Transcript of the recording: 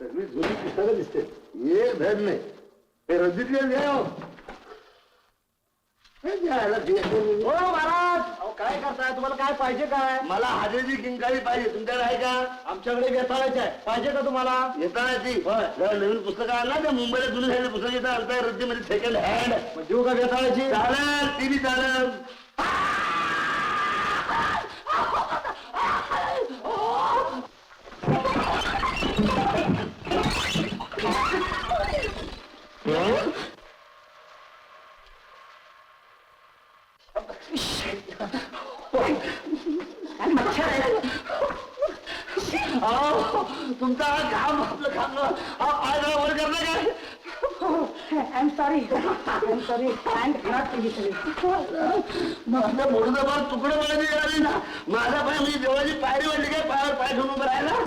सगळी जुनी पुस्तकं दिसते. एक धड नाही ते घ्या हो. हे महाराज! अहो, काय करताय? तुम्हाला काय पाहिजे काय? मला हाजेची किंकाळी पाहिजे. तुमच्याकडे आहे का? आमच्याकडे वेताळायचे आहे. पाहिजे का तुम्हाला? येताना ती होय. जरा नवीन पुस्तकं आणला त्या मुंबईला जुनी झालेली पुस्तक येतात आणताय रद्दीमध्ये सेकंड हँड देऊ का वेताळायची चालेल ती बी चालेल. तुमचा हा घाम आपलं घाम जरा वर करता. काय मोठं तुकडं मला मिळाली ना माझा पाय मी देवाची पायरी वाटली काय पायावर पाय उभं राहिला